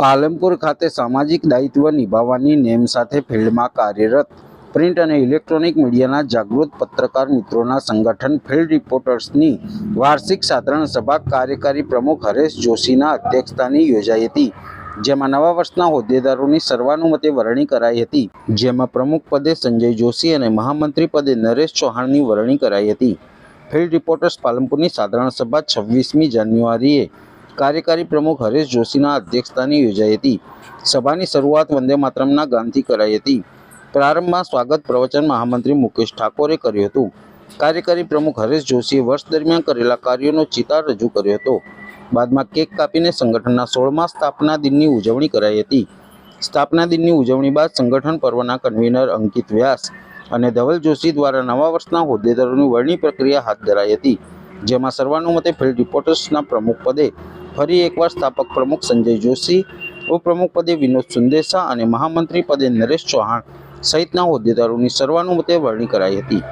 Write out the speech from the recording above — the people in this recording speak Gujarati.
પાલનપુર ખાતે સામાજિક દાયિત્વ નિભાવવાની નેમ સાથે ફિલ્ડમાં કાર્યરત પ્રિન્ટ અને ઇલેક્ટ્રોનિક મીડિયાના જાગૃત પત્રકાર મિત્રોના સંગઠન ફિલ્ડ રિપોર્ટર્સની વાર્ષિક સાધારણ સભા કાર્યકારી પ્રમુખ હરેશ જોશીના અધ્યક્ષતાની યોજાઈ હતી, જેમાં નવા વર્ષના હોદ્દેદારોની સર્વાનુમતે વરણી કરાઈ હતી, જેમાં પ્રમુખ પદે સંજય જોશી અને મહામંત્રી પદે નરેશ ચૌહાણની વરણી કરાઈ હતી. ફિલ્ડ રિપોર્ટર્સ પાલનપુરની સાધારણ સભા છવ્વીસમી જાન્યુઆરીએ કાર્યકારી પ્રમુખ હરેશ જોશીના અધ્યક્ષતાની યોજાઈ હતી. સભાની શરૂઆત વંદે માતરમના ગાનથી કરાઈ હતી. પ્રારંભમાં સ્વાગત પ્રવચન મહામંત્રી મુકેશ ઠાકોરે કર્યું હતું. કાર્યકારી પ્રમુખ હરેશ જોશીએ વર્ષ દરમિયાન કરેલા કાર્યોનો ચિતાર રજૂ કર્યો હતો. બાદમાં કેક કાપીને સંગઠનના સોળમા સ્થાપના દિનની ઉજવણી કરાઈ હતી. સ્થાપના દિનની ઉજવણી બાદ સંગઠન પર્વના કન્વીનર અંકિત વ્યાસ અને ધવલ જોશી દ્વારા નવા વર્ષના હોદ્દેદારોની વરણી પ્રક્રિયા હાથ ધરાઈ હતી, જેમાં સર્વાનુમતે ફિલ્ડ રિપોર્ટર્સના પ્રમુખ પદે ફરી એકવાર સ્થાપક પ્રમુખ સંજય જોશી, ઉપપ્રમુખ પદે વિનોદ સુંદેસા અને મહામંત્રી પદે નરેશ ચૌહાણ સહિતના હોદ્દેદારોની સર્વાનુમતે વરણી કરાઈ હતી.